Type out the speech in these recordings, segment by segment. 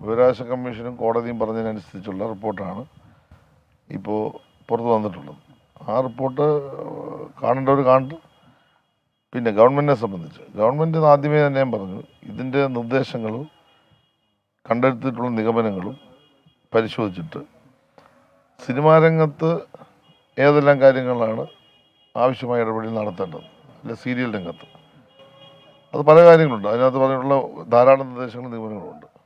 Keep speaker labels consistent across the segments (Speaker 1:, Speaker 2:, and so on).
Speaker 1: വിവരാവകാശ കമ്മീഷനും കോടതിയും പറഞ്ഞതിനനുസരിച്ചുള്ള റിപ്പോർട്ടാണ് ഇപ്പോൾ പുറത്തു വന്നിട്ടുള്ളത്. ആ റിപ്പോർട്ട് കാണേണ്ടവർ കാണട്ടെ. പിന്നെ ഗവൺമെന്റിനെ സംബന്ധിച്ച് ഗവൺമെന്റ് ആദ്യമേ തന്നെ ഞാൻ പറഞ്ഞു ഇതിന്റെ നിർദ്ദേശങ്ങളും കണ്ടെടുത്തിട്ടുള്ള നിഗമനങ്ങളും പരിശോധിച്ചിട്ട് സിനിമാ രംഗത്ത് ഏതെല്ലാം കാര്യങ്ങളാണ് ആവശ്യമായ ഇടപെടൽ നടത്തേണ്ടത് അല്ലെ സീരിയൽ രംഗത്ത്. അത് പല കാര്യങ്ങളുണ്ട്. അതിനകത്ത് പറഞ്ഞിട്ടുള്ള ധാരാളം നിർദ്ദേശങ്ങളും നിഗമനങ്ങളുണ്ട്.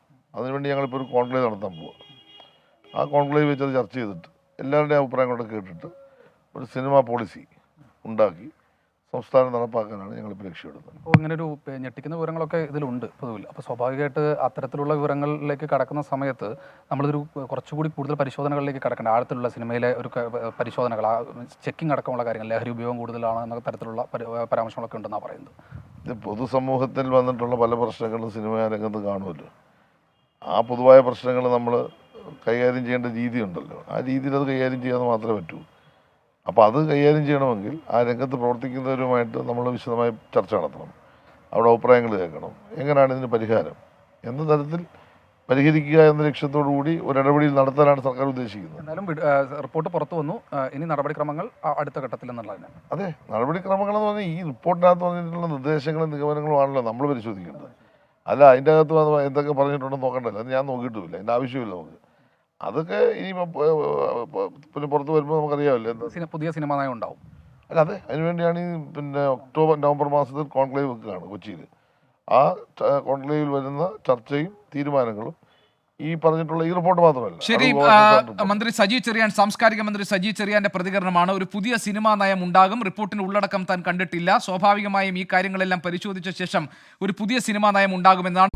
Speaker 1: അതിനുവേണ്ടി ഞങ്ങളിപ്പോൾ ഒരു കോൺക്ലേവ് നടത്താൻ പോവുക ആ കോൺക്ലേവ് വെച്ച് അത് ചർച്ച ചെയ്തിട്ട് എല്ലാവരുടെയും അഭിപ്രായം കൂടെ കേട്ടിട്ട് ഒരു സിനിമ പോളിസി ഉണ്ടാക്കി സംസ്ഥാനം നടപ്പാക്കാനാണ് ഞങ്ങൾ ഇപ്പോൾ ലക്ഷ്യമിടുന്നത്.
Speaker 2: അപ്പോൾ ഇങ്ങനെ ഒരു ഞെട്ടിക്കുന്ന വിവരങ്ങളൊക്കെ ഇതിലുണ്ട് പൊതുവിൽ. അപ്പോൾ സ്വാഭാവികമായിട്ട് അത്തരത്തിലുള്ള വിവരങ്ങളിലേക്ക് കടക്കുന്ന സമയത്ത് നമ്മളിതൊരു കുറച്ചുകൂടി കൂടുതൽ പരിശോധനകളിലേക്ക് കടക്കേണ്ട. ആഴത്തിലുള്ള സിനിമയിലെ ഒരു പരിശോധനകൾ ആ ചെക്കിംഗ് അടക്കമുള്ള കാര്യങ്ങൾ ലഹരി ഉപയോഗം കൂടുതലാണ് എന്ന തരത്തിലുള്ള പരി- പരാമർശങ്ങളൊക്കെ ഉണ്ടെന്നാണ് പറയുന്നത്.
Speaker 1: ഇത് പൊതുസമൂഹത്തിൽ വന്നിട്ടുള്ള പല പ്രശ്നങ്ങളും സിനിമാ രംഗത്ത് കാണുമല്ലോ. ആ പൊതുവായ പ്രശ്നങ്ങൾ നമ്മൾ കൈകാര്യം ചെയ്യേണ്ട രീതി ഉണ്ടല്ലോ ആ രീതിയിൽ അത് കൈകാര്യം ചെയ്യാമെന്ന് മാത്രമേ പറ്റൂ. അപ്പോൾ അത് കൈകാര്യം ചെയ്യണമെങ്കിൽ ആ രംഗത്ത് പ്രവർത്തിക്കുന്നവരുമായിട്ട് നമ്മൾ വിശദമായി ചർച്ച നടത്തണം. അവിടെ അഭിപ്രായങ്ങൾ കേൾക്കണം. എങ്ങനെയാണ് ഇതിന് പരിഹാരം? എന്ന തരത്തിൽ പരിഹരിക്കുക എന്ന ലക്ഷ്യത്തോടു കൂടി ഒരു ഇടപെടൽ നടത്താനാണ് സർക്കാർ ഉദ്ദേശിക്കുന്നത്.
Speaker 2: എന്നാലും റിപ്പോർട്ട് പുറത്തു വന്നു. ഇനി നടപടിക്രമങ്ങൾ അടുത്ത ഘട്ടത്തിൽ എന്നുള്ളതിന്
Speaker 1: അതെ നടപടിക്രമങ്ങൾ എന്ന് പറഞ്ഞാൽ ഈ റിപ്പോർട്ടിനകത്ത് പറഞ്ഞിട്ടുള്ള നിർദ്ദേശങ്ങളും നിഗമനങ്ങളും ആണല്ലോ നമ്മൾ പരിശോധിക്കേണ്ടത്. അല്ല അതിന്റെ അകത്ത് വന്ന് എന്തൊക്കെ പറഞ്ഞിട്ടുണ്ടെന്ന് നോക്കണ്ടല്ലോ. അത് ഞാൻ നോക്കിയിട്ടുമില്ല അതിന്റെ ആവശ്യമില്ല നമുക്ക്. അതൊക്കെ ഇനി പിന്നെ പുറത്ത് വരുമ്പോൾ നമുക്കറിയാമല്ലോ എന്താ.
Speaker 2: പുതിയ സിനിമ നയം ഉണ്ടാവും.
Speaker 1: അല്ല അതെ. അതിനുവേണ്ടിയാണ് ഈ പിന്നെ ഒക്ടോബർ നവംബർ മാസത്തിൽ കോൺക്ലേവ് വെക്കുകയാണ് കൊച്ചിയിൽ. ആ കോൺക്ലേവിൽ വരുന്ന ചർച്ചയും തീരുമാനങ്ങളും ഈ പറഞ്ഞിട്ടുള്ള ഈ റിപ്പോർട്ട് മാത്രമല്ല.
Speaker 3: ശരി. മന്ത്രി സജി ചെറിയാൻ സാംസ്കാരിക മന്ത്രി സജി ചെറിയാന്റെ പ്രതികരണമാണ്. ഒരു പുതിയ സിനിമാ നയം ഉണ്ടാകും. റിപ്പോർട്ടിന്റെ ഉള്ളടക്കം താൻ കണ്ടിട്ടില്ല. സ്വാഭാവികമായും ഈ കാര്യങ്ങളെല്ലാം പരിശോധിച്ച ശേഷം ഒരു പുതിയ സിനിമാ നയം ഉണ്ടാകുമെന്നാണ്